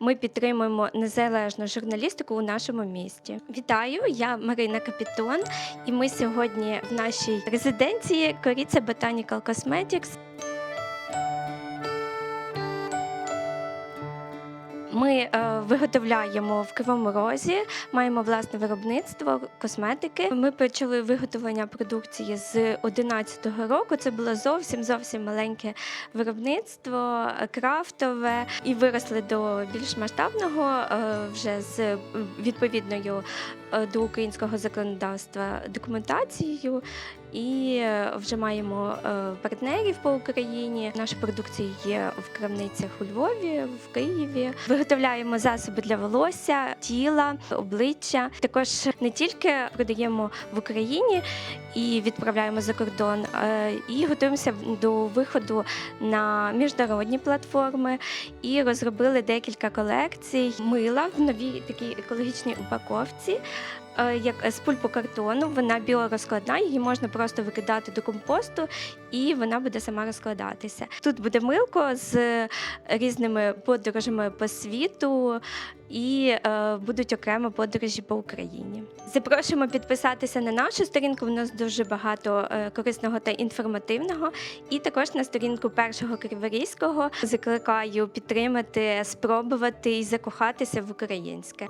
ми підтримуємо незалежну журналістику у нашому місті. Вітаю, я Марина Капітон, і ми сьогодні в нашій резиденції Коріця Botanical Cosmetics. Ми е, виготовляємо в Кривому Розі, маємо власне виробництво косметики. Ми почали виготовлення продукції з 2011 року. Це було зовсім зовсім маленьке виробництво, крафтове, і виросли до більш масштабного е, вже з відповідною е, до українського законодавства документацією. І е, вже маємо е, партнерів по Україні. Наша продукція є в крамницях у Львові, в Києві. Виготовляємо засоби для волосся, тіла, обличчя. Також не тільки продаємо в Україні і відправляємо за кордон, е, і готуємося до виходу на міжнародні платформи. І розробили декілька колекцій мила в новій такій екологічній упаковці як з пульпокартону. Вона біорозкладна, її можна просто викидати до компосту, і вона буде сама розкладатися. Тут буде милко з різними подорожами по світу. І е, будуть окремо подорожі по Україні. Запрошуємо підписатися на нашу сторінку. У нас дуже багато е, корисного та інформативного. І також на сторінку першого криворізького закликаю підтримати, спробувати і закохатися в українське.